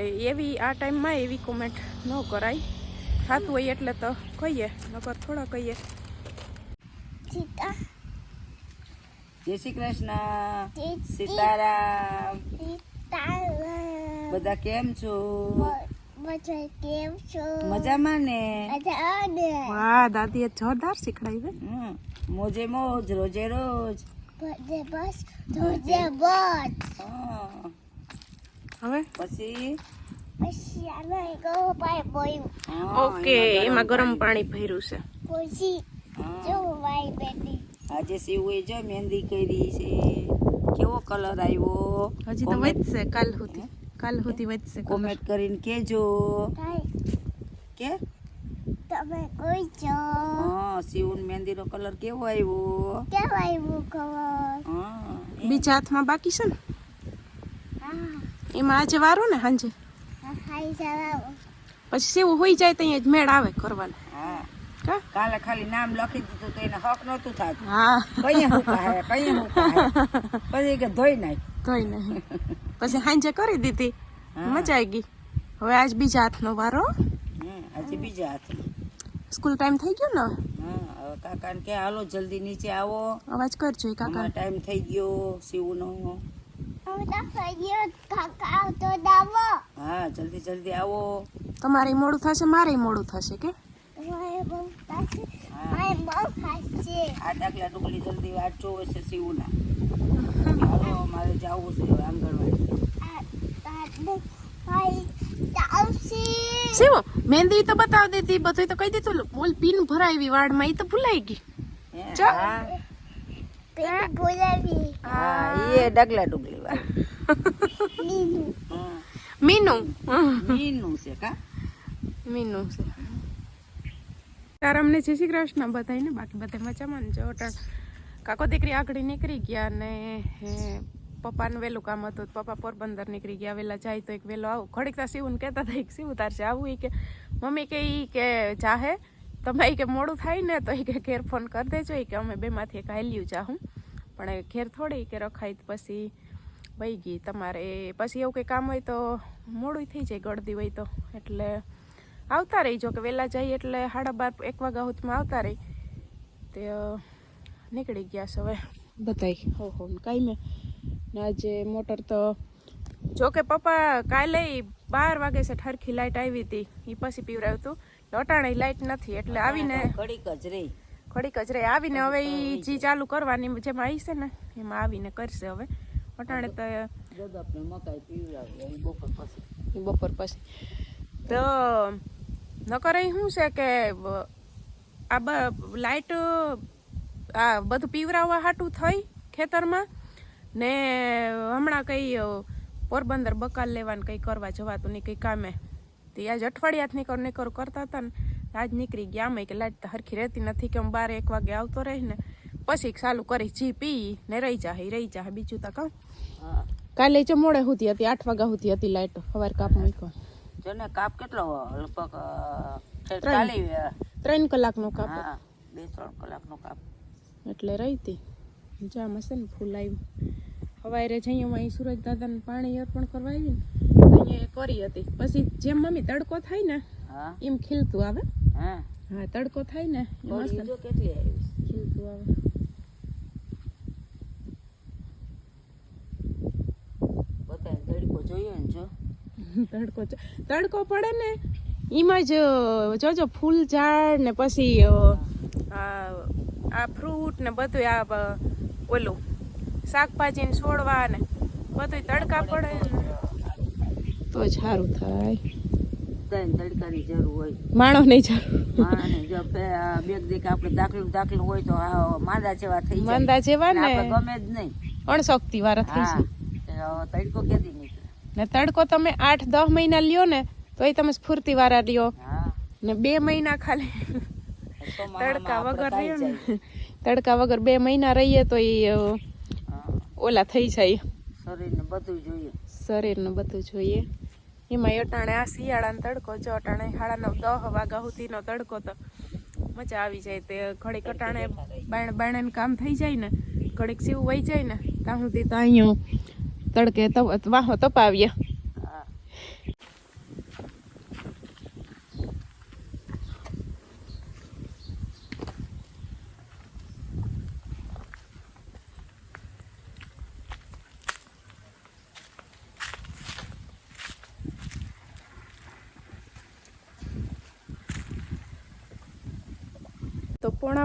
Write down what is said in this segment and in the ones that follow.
એવી આ ટાઈમમાં એવી કોમેન્ટ ન કરાય. થતું હોય એટલે તો કહીએ નકર થોડા કહીએ. જય શ્રી કૃષ્ણ. સીતારામ. બધા કેમ છો? કેમ છો? મજામાં ને? હા દાદી વાહ દાદીએ જોરદાર શીખડાવી. મોજે મોજ રોજે રોજ. રોજે બસ રોજે બસ. હા. હવે? પછી? ઓકે એમાં ગરમ પાણી. ભર્યું છે. પછી હા. જો વાય બેટી આજે શિવે જો મહેંદી કરી છે. કેવો કલર આવ્યો? હજી તો વધશે કાલ સુધી. કાલ સુધી વધશે કોમેન્ટ કરીને કેજો કે? તમે કોઈ છો? હા શિવન મહેંદીનો કલર કેવો આવ્યો? કેવાય મુખવા હા બીજા હાથમાં બાકી છે ને? એમાં આજે વારો ને સાંજે? પછી સેવું હોઈ જાય તો અહીંયા જ મેળ આવે કરવાનો હા. કા? કાલે ખાલી નામ લખી દીધું તો એને હક નહોતું થતું. હા. કઈ હું કઈ હું પછી કે ધોઈ નાખ. ધોઈ નહીં પછી સાંજે કરી દીધી. મજા આવી ગઈ. હવે આજ બીજા હાથનો વારો. હમ, આજે બીજા હાથનો. સ્કૂલ ટાઈમ થઈ ગયો ને હવે. હા હવે કાકાને કે હાલો જલ્દી નીચે આવો. અવાજ કરજો એ કાકા. ટાઈમ થઈ ગયો શિવનો હું જલ્દી જલ્દી આવો. તમારે મોડું થશે મારે મોડું થશે કે? આ ડાકલા ડુકલી જલ્દી જોવે છે શિવના. હાલો મારે જવું છે આંગણવાડી. સેવો મહેંદી તો બતાવી દીધી બધું તો કહી દીધું. બોલ પીન ભરાવી વાડમાં એ તો ભૂલાઈ ગઈ. હે? બોલાવી. હા એ ડગલા ડુગલી વાળું. મીનુ. હા મીનું? મીનું છે કા? મીનુ છે. તારમને જય શ્રી કૃષ્ણ બધાને બાકી બધા મજામાં ને? જો કાકો દીકરી આગળ નીકળી ગયા ને હે, પપ્પાનું વહેલું કામ હતું પપ્પા પોરબંદર નીકળી ગયા. વહેલા જાય તો એક વહેલો આવું. ઘડીક તા શિવને કહેતા હતા એક શિવ તાર છે આવું એ કે. મમ્મી કે એ કે જાહે. તમે કે મોડું થાય ને તો એ કે ઘેર ફોન કરી દેજો એ કે અમે બેમાંથી એક હાલ્યું જાહું પણ એ ઘેર થોડી કે રખાય પછી વહી ગઈ તમારે. પછી એવું કંઈ કામ હોય તો મોડું થઈ જાય ગળદી હોય તો. એટલે આવતા રહી જો કે વહેલા જઈએ એટલે સાડા બાર એક વાગ્યા સુધીમાં આવતા રહી. તે નીકળી ગયા છે હવે. બધાય. હો હો કાંઈ મેં ને આજે મોટર તો જો કે પપ્પા કાલે બાર વાગે છે ઠરખી લાઇટ આવી હતી એ પછી પીવરાયું હતું અટાણે લાઇટ નથી એટલે આવીને ઘડીક જ રહી. ઘડીક જ રહે. આવીને હવે એ જી ચાલુ કરવાની જેમાં આવી છે ને એમાં આવીને કરશે હવે. અટાણે તો બપોર પછી. બપોર પછી. તો નકર શું છે કે આ બ લાઇટ આ બધું પીવરાવવા હાટું થઈ ખેતરમાં ને હમણાં કંઈ પોરબંદર બકાલ લેવાનું કંઈ કરવા જવાતું નહીં કંઈ કામે. તે આજ અઠવાડિયાથી નીકળ નીકળ કરતા હતા ને આજ નીકળી ગયા આમે કે લાઈટ તો હરખી રહેતી નથી કે બાર એક વાગે આવતો રહી ને પછી ચાલુ કરી જી પી ને રહી જાહે રહી જાહે. બીજું તો કહું કાલે જે મોડે સુધી હતી આઠ વાગ્યા સુધી હતી લાઈટ. સવારે કાપ મૂક્યો. જો ને કાપ કેટલો લગભગ ત્રણ. ચાલી ત્રણ કલાકનો કાપ બે ત્રણ કલાકનો કાપ. એટલે રહી હતી. જામ હશે ને ફૂલ આવ્યું સવારે જઈએ અહીં સુરજ દાદાને પાણી અર્પણ કરવા આવી ને. કરી હતી. પછી જેમ મમ્મી તડકો થાય ને એમ ખીલતું આવે. હા? હા તડકો થાય ને કેટલી આવી ખીલતું આવે. તડકો જોઈએ ને જો. તડકો તડકો પડે ને એમાં જ જોજો ફૂલ ઝાડ ને પછી આ આ ફ્રૂટ ને બધું આ ઓલું શાકભાજી ને છોડવા ને બધું તડકા પડે. તો જ સારું થાય. તડકાની જરૂર હોય. માણો નહીં જરૂર. બે બેગ દેખ આપણે દાખલું દાખલું હોય તો માંદા જેવા થઈ માંદા જેવા ને. ગમે જ નહીં. અણશક્તિ વાળા થઈ જાય. તડકો કેદી નીકળે. ને તડકો તમે આઠ દસ મહિના લ્યો ને તો એ તમે સ્ફૂર્તિ વાળા લ્યો. ને બે મહિના ખાલી તડકા વગર રહ્યો ને. તડકા વગર બે મહિના રહીએ તો એ ઓલા થઈ જાય. શરીરને બધું જોઈએ. શરીરને બધું જોઈએ. એમાં અટાણે આ શિયાળાનો તડકો જો અટાણે સાડા નવ દસ વાગ્યા સુધીનો તડકો તો મજા આવી જાય તે. ઘડીક અટાણે બાણ બાણે કામ થઈ જાય ને, ઘડીક સીવું વહી જાય ને, ત્યાં સુધી તો અહીંયા તડકે વાહો તપાવીએ હા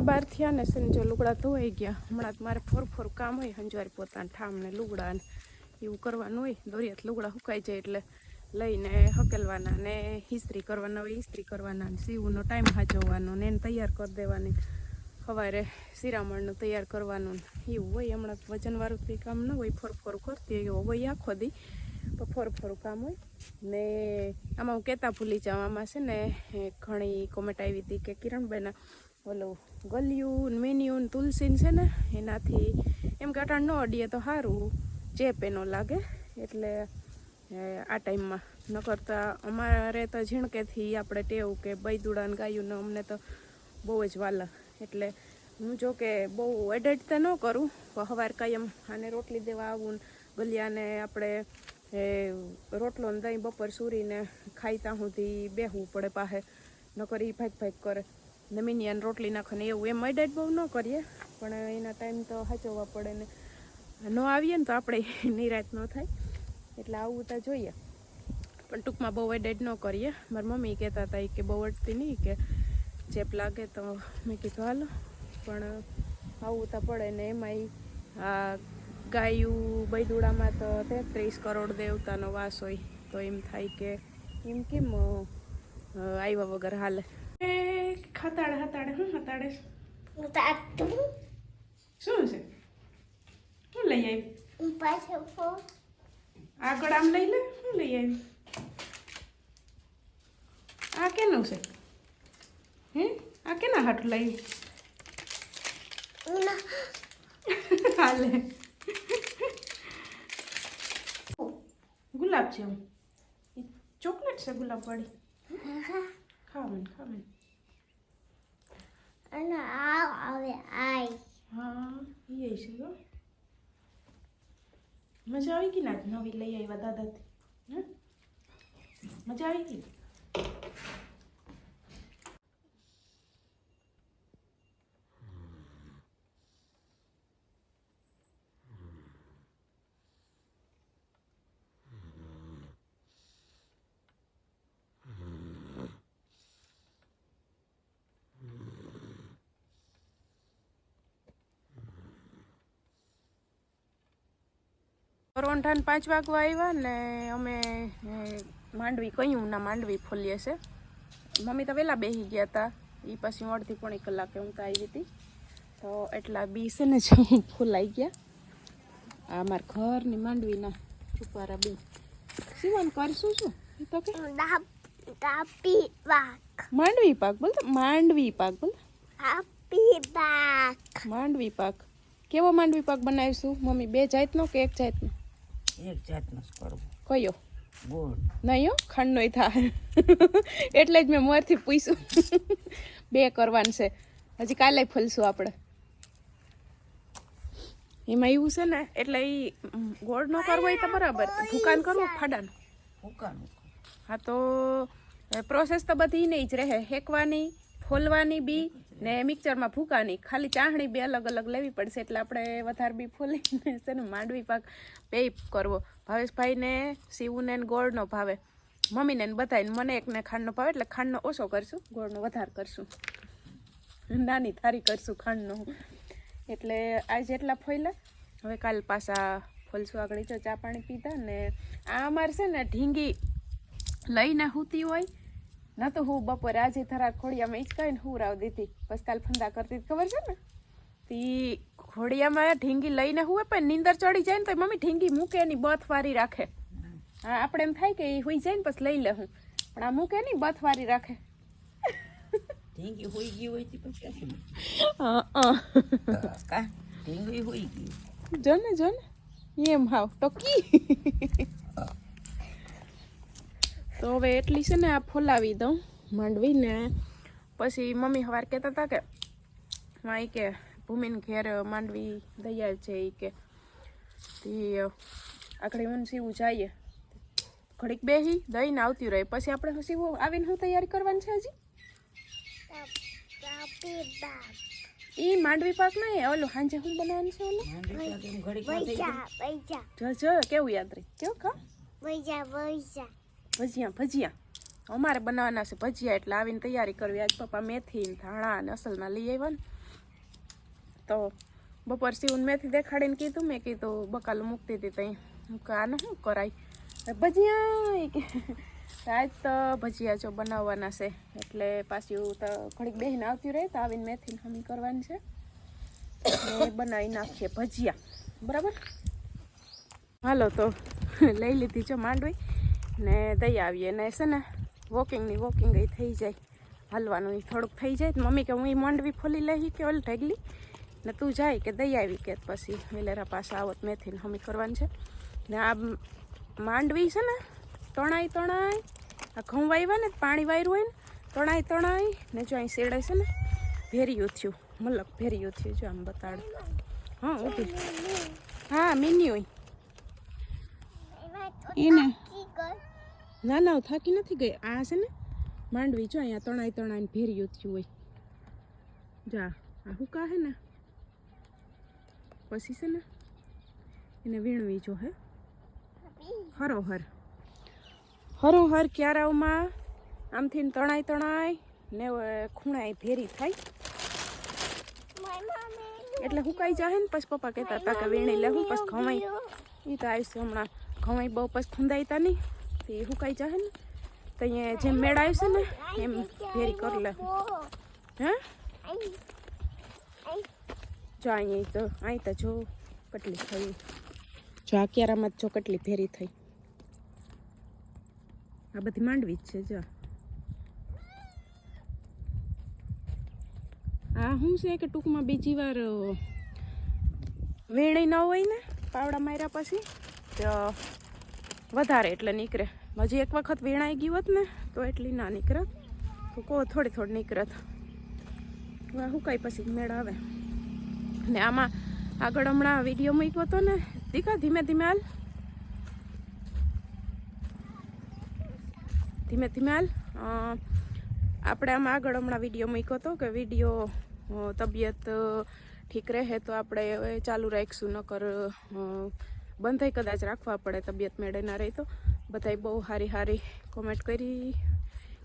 બાર થયા ને છે જો લુગડા ધોવાઈ ગયા. હમણાં મારે ફોર ફોર કામ હોય, હંજવારી પોતાના ઠામને લુગડા ને એવું કરવાનું હોય. દોરિયાત લુગડા સુકાઈ જાય એટલે લઈને હકેલવાના ને ઇસ્ત્રી કરવાના હોય ઇસ્ત્રી કરવાના સીવનો ટાઈમ હાજવવાનો ને એને તૈયાર કરી દેવાની. સવારે શિરામણનું તૈયાર કરવાનું એવું હોય. હમણાં વજનવાળું કંઈ કામ ન હોય, ફોર ફોર કરતી હોય હોય આખો દી. તો ફોર ફોર કામ હોય. ને આમાં હું કહેતા ભૂલી જાઉં. આમાં છે ને ઘણી કોમેન્ટ આવી હતી કે કિરણબેન ઓલું ગલિયું મેન્યુન તુલસીન છે ને, એનાથી એમ કે અટાણ ન અડીએ તો સારું ચેપ એનો લાગે. એટલે આ ટાઈમમાં. ન કરતા અમારે તો ઝીણકેથી આપણે ટેવ કે બૈદુડાને ગાયું ને અમને તો બહુ જ વાલા. એટલે હું જો કે બહુ તો ન કરું, પણ સવાર કાયમ આને રોટલી દેવા આવું ને ગલિયાને આપણે, એ, રોટલો ને દહીં બપોર સૂરીને ખાઈતા સુધી બેહવું પડે પાસે નકર એ ભાગ ભાગ કરે. ને મિનિયાને રોટલી નાખે એવું એમ એડેટ બહુ ન કરીએ. પણ એના ટાઈમ તો સાચવવા પડે ને. ન આવીએ ને તો આપણે નિરાશ ન થાય. એટલે આવું તો જોઈએ. પણ ટૂંકમાં બહુ એડેડ ન કરીએ. મારી મમ્મી કહેતા હતા કે બહુ અડતી નહીં કે ચેપ લાગે તો મેં કીધું હાલો. પણ આવું તો પડે ને એમાંય આ ગાયું બૈદુડામાં તો તેત્રીસ કરોડ દેવતાનો વાસ હોય તો એમ થાય કે એમ કેમ આવ્યા વગર હાલે. એ ખતાડે હતાડે શું હતાડે. શું છે? શું લઈ આવી આગળ આમ લઈ લે શું લઈ આવી આ કેનું છે? હે આ કેના હાટું લઈ? હાલે. ગુલાબ છે હું ચોકલેટ છે ગુલાબ વાળી ખા મને ખા મને અને આ આવે આઈ હા એ છે હો. મજા આવી ગઈ ને નવી લઈ આવ્યા દાદાથી? મજા આવી ગઈ? પરોંઠાને પાંચ વાગવા આવ્યા ને અમે માંડવી કહ્યું ના માંડવી ફોલીએ છે. મમ્મી તો વહેલા બેસી ગયા હતા એ પછી હું અડધી પોણી કલાકે હું તો આવી હતી. તો એટલા બી છે ને જો ફૂલાઈ ગયા. આ મારા ઘરની માંડવીના છુપારા બી. સીવન કરશું શું? એ તો કે? દાપી બાક માંડવી પાક બોલ માંડવી પાક બોલ દાપી પાક. માંડવી પાક. કેવો માંડવી પાક બનાવીશું? મમ્મી બે જાતનો કે એક જાતનો? એક જાતનું જ કરવું. કયો? ગોળ. નહીં ખંડ નહીં થાય. એટલે જ મેં મોરથી પૂછ્યું. બે કરવાનું છે. હજી કાલે ફલશું આપણે. એમાં એવું છે ને એટલે એ ગોળ નો કરવો એ તો બરાબર ભૂકાન કરવું ફાડાનું. ભૂકાન હા તો પ્રોસેસ તો બધી નહીં જ રહે. હેકવાની ફોલવાની બી ને મિક્સરમાં ફૂકાની ખાલી ચાહણી બે અલગ અલગ લેવી પડશે એટલે આપણે વધારે બી ફોલીને છે ને માંડવી પાક બે કરવો. ભાવેશભાઈને, શિવને ગોળનો ભાવે. મમ્મીને બધાને મને એકને ખાંડનો ભાવે એટલે ખાંડનો ઓછો કરશું. ગોળનો વધારે કરશું. નાની થારી કરશું ખાંડનો. એટલે આજે એટલા ફોઈલા. હવે કાલ પાછા ફોલશું આગળ. જો ચા પાણી પીધા ને આ અમારે છે ને ઢીંગી લઈને હૂતી હોય ના તો હું બપોરે આજે થરા ખોડિયામાં ઈચકાઈને હું રાવ દીધી. બસ કાલ ફંદા કરતી ખબર છે ને? તી ખોડિયામાં ઢીંગી લઈને હુએ પણ નીંદર ચડી જાય ને તો મમ્મી ઢીંગી મૂકે એની બથ વારી રાખે. હા આપણે એમ થાય કે એ હોઈ જાય ને પછી લઈ લે હું. પણ આ મૂકે નહીં બથ વારી રાખે. ઢીંગી હોઈ ગઈ હોય તે પછી ઢીંગી હોઈ ગઈ. જો ને જો ને. એમ હાવ તો કી તો હવે એટલી છે ને આ ફોલાવી દઉં માંડવીને. પછી મમ્મી સવાર કહેતા હતા કે માં એ કે ભૂમિન ઘેર માંડવી દયાળ છે એ કે તી મને હું સીવું જઈએ. ઘડીક બેસી દઈને આવતી રહે. પછી આપણે સીવું આવીને શું તૈયારી કરવાની છે હજી? એ માંડવી પાક નહીં ઓલું સાંજે હું બનાવવાનું છે ઓલું? જો જો કેવું યાદ રહી? કેવું ખા વૈજા બૈજા ભજીયા ભજીયા. અમારે બનાવવાના છે ભજીયા એટલે આવીને તૈયારી કરવી. આજ પપ્પા મેથી ધાણા અને અસલના લઈ આવ્યા ને. તો બપોર સીવું મેથી દેખાડીને કીધું, મેં કીધું, બકાલું મૂકતી હતી ત્યાં હું કે આને શું કરાય? ભજીયા. કે આજ તો ભજીયા જો બનાવવાના છે. એટલે પાછું તો ઘડીક બેહીને આવતી રહે, તો આવીને મેથીને હમી કરવાની છે. બનાવી નાખીએ ભજીયા. બરાબર? હાલો તો લઈ લીધી જો માંડવી. ને દઈ આવીએ ને છે ને વોકિંગની વોકિંગ એ થઈ જાય. હાલવાનું એ થોડુંક થઈ જાય મમ્મી કે હું એ માંડવી ફોલી લઈ કે ઓલ ઢગલી ને તું જાય કે દઈ આવી કે પછી વેલેરા પાસે આવત મેથીને હમી કરવાની છે. ને આ માંડવી છે ને તણાઈ તણાઈ આ ઘઉં વાવ્યા ને પાણી વાયરું હોય ને તણાઈ તણાઈ ને જો અહીં શેડે છે ને ભેરિયું થયું મલક ભેરિયું થયું જો આમ બતાડ. હા ઊભી. હા મિન્યુ એને ના ના થાકી નથી ગઈ? આ છે ને માંડવી, જો અહીંયા તણાઈ તણાઈને ભેરિયું થયું હોય. જા, આ હુકા હે ને? પછી છે ને એને વીણવી જો હે. હરોહર. હરોહર ક્યારાઓમાં આમથી તણાઈ તણાઈ ને ખૂણાઈ ભેરી થાય. એટલે હુકાઈ જાય ને? પછી પપ્પા કહેતા હતા કે વીણી લે હું, પછી ઘવાઈ એ તો આવીશું હમણાં ઘવાઈ બહુ, પછી ખુંદાઈતા નહીં. તો સુકાઈ જશે ને, તો અહીંયા જેમ મેળ આવશે ને, એમ ભેરી કરી લે. હા? જો અહીંયા તો, અહીં તો જો કેટલી થઈ. જો આ ક્યારામાં જો કેટલી ભેરી થઈ. આ બધી માંડવી જ છે, જો. આ શું છે કે ટૂંકમાં બીજી વાર વેણી ન હોય ને, પાવડા માર્યા પછી, તો વધારે એટલે નીકળે. હજી એક વખત વીણાઈ ગયું હોત ને, તો એટલી ના નીકળત તો કો થોડી થોડી નીકળત હવે હુકાઈ પછી મેળ આવે? ને આમાં આગળ હમણાં વીડિયો મૂક્યો હતો ને, દીકા ધીમે ધીમે હાલ. ધીમે ધીમે હાલ. આપણે આમાં આગળ હમણાં વીડિયો મૂક્યો હતો કે વીડિયો તબિયત ઠીક રહે તો આપણે ચાલુ રાખીશું, નકર બંધાઈ કદાચ રાખવા પડે, તબિયત મેળે ના રહી તો. બધાય બહુ સારી સારી કોમેન્ટ કરી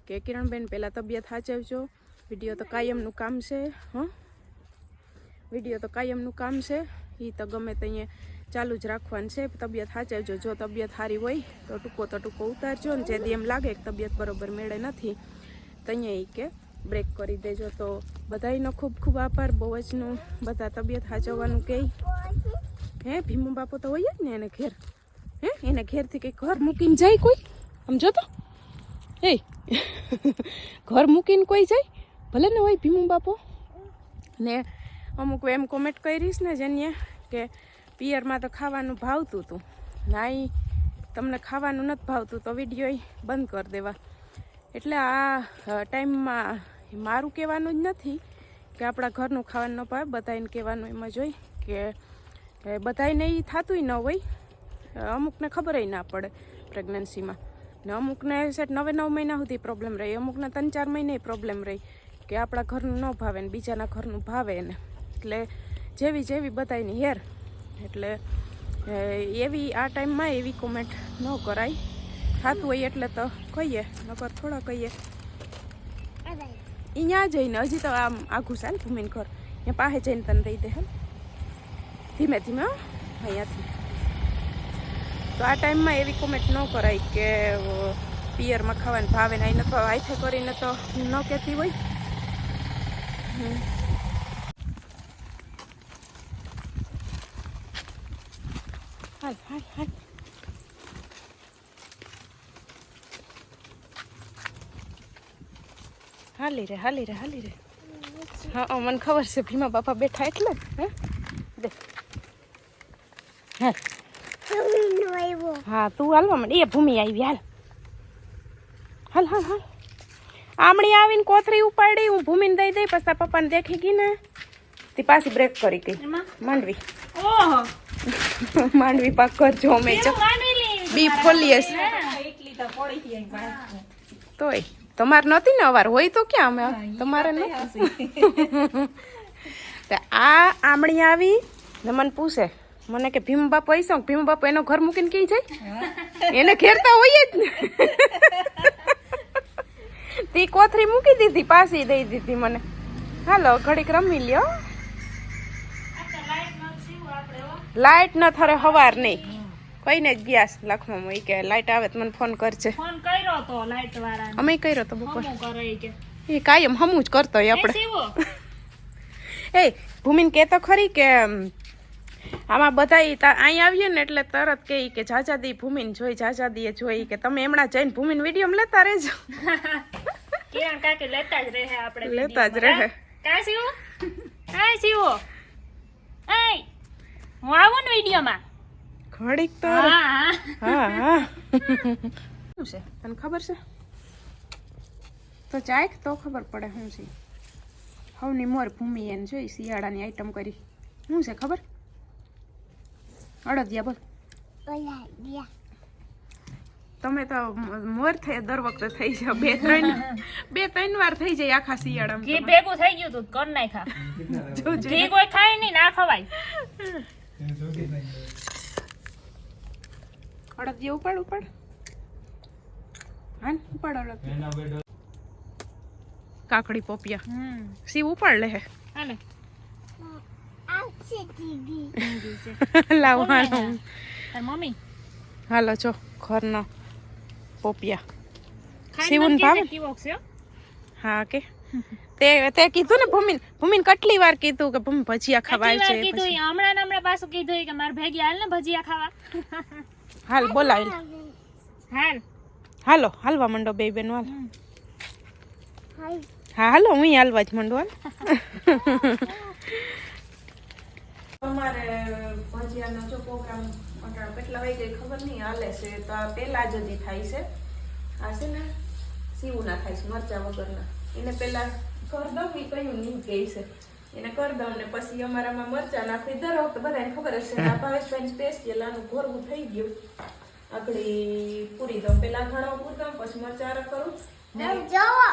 કે, કિરણબેન, પહેલાં તબિયત સાચવજો. વીડિયો તો કાયમનું કામ છે, હં. વીડિયો તો કાયમનું કામ છે. એ તો ગમે ત્યાં ચાલુ જ રાખવાનું છે. તબિયત સાચવજો. જો તબિયત સારી હોય, તો ટૂંકો તો ટૂંકો ઉતારજો ને જે દી એમ લાગે કે તબિયત બરોબર મેળે નથી, તો એ કે બ્રેક કરી દેજો. તો બધાયનો ખૂબ ખૂબ આભાર. બહુ જનું બધા તબિયત સાચવવાનું કહે. હે, ભીમુ બાપો તો હોય જ ને એને ઘેર. હે, એને ઘેરથી કંઈક ઘર મૂકીને જાય કોઈ? સમજો તો. એ ઘર મૂકીને કોઈ જાય? ભલે ને હોય ભીમુ બાપો. ને અમુક એમ કોમેન્ટ કરીશ ને જેને કે પિયરમાં તો ખાવાનું ભાવતું હતું ના ઈ તમને ખાવાનું નથી ભાવતું તો વીડિયો બંધ કરી દેવા. એટલે આ ટાઈમમાં મારું કહેવાનું જ નથી કે આપણા ઘરનું ખાવાનું ન ભાવે બધાને કહેવાનું એમ જ હોય કે એ બધાયને એ થતું ન હોય. અમુકને ખબરય ના પડે પ્રેગ્નન્સીમાં ને અમુકને સેટ નવે નવ મહિના સુધી પ્રોબ્લેમ રહી. અમુકને ત્રણ ચાર મહિને પ્રોબ્લેમ રહી કે આપણા ઘરનું ન ભાવે ને બીજાના ઘરનું ભાવે ને. એટલે જેવી જેવી બધાયની હેર. એટલે એવી આ ટાઈમમાં એવી કોમેન્ટ ન કરાય. થતું હોય એટલે તો કહીએ નકર થોડા કહીએ. અહીંયા જઈને હજી તો આમ આઘું છે ભૂમિન ઘર. ત્યાં પાસે જઈને તને દઈ દે હે ધીમે ધીમે અહીંયાથી. તો આ ટાઈમમાં એવી કોમેન્ટ ન કરાય કે પિયરમાં ખાવાનું ભાવે ને અહીં તો હાથે કરીને તો ન કહેતી હોય. હાલ હાલ હાલ હાલી રે હાલી રે હાલી રે. હા મને ખબર છે ભીમા બાપા બેઠા એટલે, હે? દે. હાલ હા તું હાલવા માંડ એ ભૂમિ આવી હાલ. હાલ હાલ હાલ. આમળી આવીને કોથરી ઉપાડી હું ભૂમિને દઈ દઈ પછી પપ્પાને દેખી ગઈ ને. તે પાછી બ્રેક કરી ગઈ માંડવી. માંડવી પાક કરજો અમે બી ફોલીએ. તોય. તમારે નહોતી ને અવાર? હોય તો ક્યાં અમે? તમારે નહોતી? આ આમળી આવી ને મને પૂછે મને કે ભીમ બાપુ આવીશો ભીમ બાપુ એનો ઘર મૂકીને ક્યાંય જાય? એને ઘેરતા હોઈએ જ ને. તી કોથરી મૂકી દીધી પાછી દઈ દીધી મને. હાલો ઘડીક રમી લ્યો. લાઇટ ન થરે હવાર નહીં. કઈને જ ગયા છે લખવામાં ઈ કે લાઇટ આવે તો મને ફોન કરજે. ફોન કર્યો તો લાઇટ વાળા અમે કર્યો તો બપોર. એ કાયમ હમું જ કરતો આપણે. એ ભૂમિન કહેતો તો ખરી કે આમાં બધા અહીં આવીએ ને એટલે તરત કે કે જાજાદી ભૂમિન જોઈ જાજાદીએ જોઈ કે તમે એમણા જઈને ભૂમિન વીડિયો લેતા રહેજો. કિરણ કાકી લેતા જ રહે આપણે લેતા જ રહે. કાંઈ સીવો કાંઈ સીવો એય હું આવું ને વિડીયોમાં ઘડીક તો હા હા. હા હા. શું છે? તને ખબર છે? તો ચાખ તો ખબર પડે શું છે. હવની મોર ભૂમિ એને જોઈ શિયાળાની આઈટમ કરી. શું છે ખબર? અડદિયા બોલ. તમે તો મોર થઈ દર વખતે થઈ જાવ બે ત્રણ બે ત્રણ વાર થઈ જાય આખા ઘી શિયાળામાં ભેગું થઈ ગયું તું કર નાખા જોજો ઘી કોઈ ખાય નહીં ના ખવાય. અડદિયા ઉપાડ ઉપાડ. હા ઉપાડ અડદિયા કાકડી પોપિયા. હમ. સી ઉપાડ લે હે. હાલે. આવશે દીદી લાવો હાલો તાર મમ્મી? હાલો જો ઘરનો પોપિયા. શિવન ભાવે? હો. કે? તે તે કીધું ને ભૂમિન ભૂમિન કેટલી વાર કીધું કે ભૂમિ ભજીયા ખવાય છે કીધું. હમણાં હમણાં પાછું કીધું કે મારે ભેગી હાલ ને ભજીયા ખાવા. હાલ બોલાવી હાલ. હાલો હાલવા મંડો બે બેન હાલ. હા હાલો હું હાલવા જ મંડો હાલ. અમારે ભજીયાનો જો પ્રોગ્રામ કેટલા વાગે ખબર નહીં હાલે છે તો આ પહેલા જ થાય છે. આ છે ને સીવું ના થાય છે મરચા વગરના. એને પહેલા કર દઉં એ કયું નહીં કહે છે. એને કર દઉં ને પછી અમારામાં મરચા નાખી દર વખતે બધાને ખબર હશે આ ભાવેશભાઈ સ્પેશિયલ આનું ઘોરવું થઈ ગયું. આગળી પૂરી દઉં પહેલા ઘણો પૂર દઉં પછી મરચા કરું. ને જોવો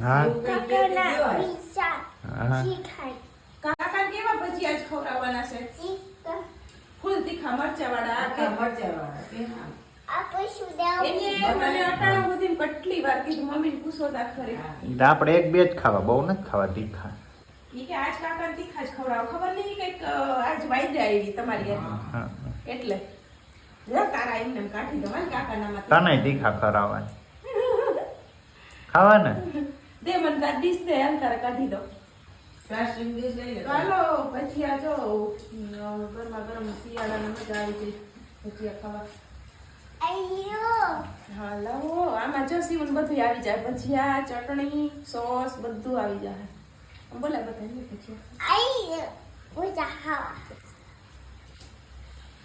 હા. જ ખવડાવવાના છે. ફૂલ તીખા મરચા વાળા આખા મરચાંવાળા કે હા. આ પૈસું દેવું એને મને અટાણા સુધી કેટલી વાર કીધું મમ્મીને પૂછો તા ખરી આપણે એક બે જ ખાવા બહુ નથી ખાવા તીખા. કે આજ કાકાને તીખા જ ખવડાવો. ખબર નહીં કંઈક આજ વાયદા આવી તમારી એટલે. તારા એમને કાઢી દો કાકાના તને તીખા. ખરાવાય ખાવા ને દે મને તાર ડીશ દે કાઢી દો. ચાલો જો ગરમા ગરમ શિયાળાની મજા આવી ગઈ પછી ખાવા. હાલો આમાં જો સીવન બધું આવી જાય. પછી ચટણી સોસ બધું આવી જાય. બોલા બધા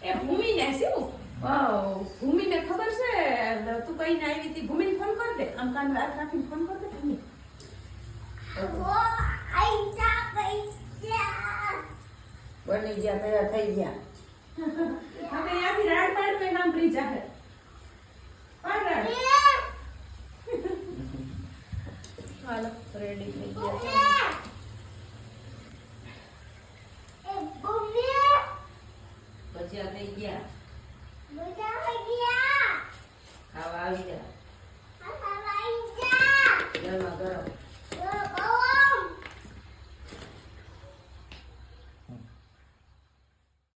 એ ભૂમિ ને શું ભૂમિ ખબર છે? તું કઈ ને આવી હતી. ભૂમિ ફોન કર દે. આમ કાન રાત રાખીને ફોન કર દે ભૂમિ બની ગયા તૈયાર થઈ ગયા. હવે અહીંયાથી રાડ પાડ તો સાંભળી જાહે. પાડ રાડ. હાલો રેડી થઈ ગયા.